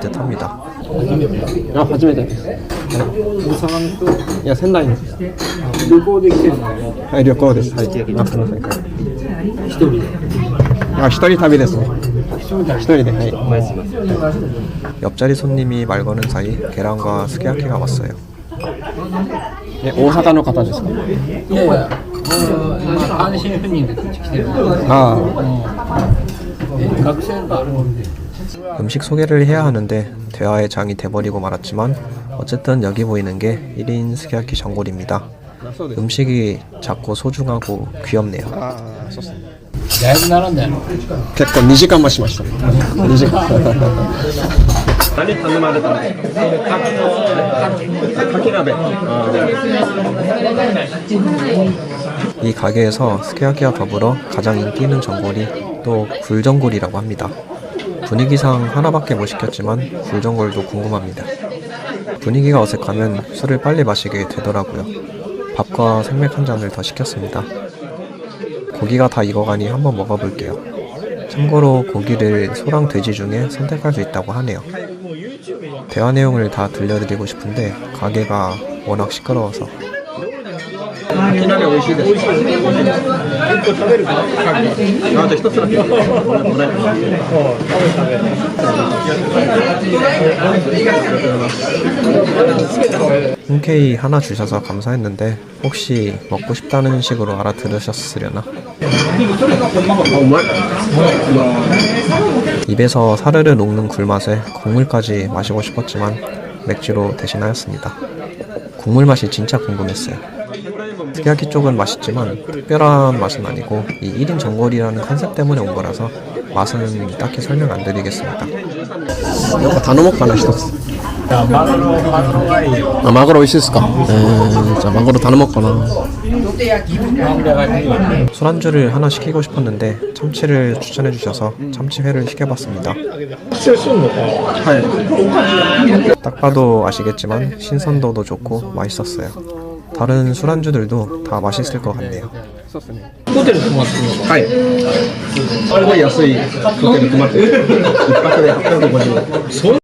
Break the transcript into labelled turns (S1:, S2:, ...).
S1: 듯 합니다.
S2: あ初めてですいや仙台です旅行で来てるはい旅行ですはいあすみません一人であ一人旅ですね一人ではいお願いします
S1: 옆자리 손님이 말 거는 사이 계란과 스키야키가 왔어요.
S2: え大阪の方ですか
S3: いやいや、今単身赴任でこっち来てる。
S2: あ
S3: え学生か。
S1: 음식 소개를 해야 하는데 대화의 장이 돼버리고 말았지만 어쨌든 여기 보이는 게 1인 스키야키 전골입니다. 음식이 작고 소중하고 귀엽네요.
S2: ああそうっすね
S3: だいぶ並んだよ。
S2: 結構2時間待ちました2時間何頼まれたんですかかき鍋
S1: 이 가게에서 스키야키와 더불어 가장 인기 있는 전골이 또 굴전골이라고 합니다. 분위기상 하나밖에 못 시켰지만 굴전골도 궁금합니다. 분위기가 어색하면 술을 빨리 마시게 되더라고요. 밥과 생맥 한 잔을 더 시켰습니다. 고기가 다 익어가니 한번 먹어볼게요. 참고로 고기를 소랑 돼지 중에 선택할 수 있다고 하네요. 대화 내용을 다 들려드리고 싶은데 가게가 워낙 시끄러워서
S2: かき鍋美味しいですか1個食べるかあじゃあ1つだけもらえます
S1: 흔쾌히 하나 주셔서 감사했는데 혹시 먹고 싶다는 식으로 알아들으셨으려나? 입에서 사르르 녹는 굴맛에 국물까지 마시고 싶었지만 맥주로 대신하였습니다. 국물 맛이 진짜 궁금했어요. 스키야키 쪽은 맛있지만 특별한 맛은 아니고 이 1인 전골이라는 컨셉 때문에 온 거라서 맛은 딱히 설명 안 드리겠습니다.
S2: 뭔가 단어목 하나씩 아, 마그로 오이시스까? 에, 네, 자, 마그로 다 먹거나.
S1: 술안주를 하나 시키고 싶었는데 참치를 추천해 주셔서 참치회를 시켜봤습니다. 네. 딱 봐도 아시겠지만 신선도도 좋고 맛있었어요. 다른 술안주들도 다 맛있을 것 같네요.
S2: ホテル泊まってるのかはいすごい安いホテル泊まってる一泊で850円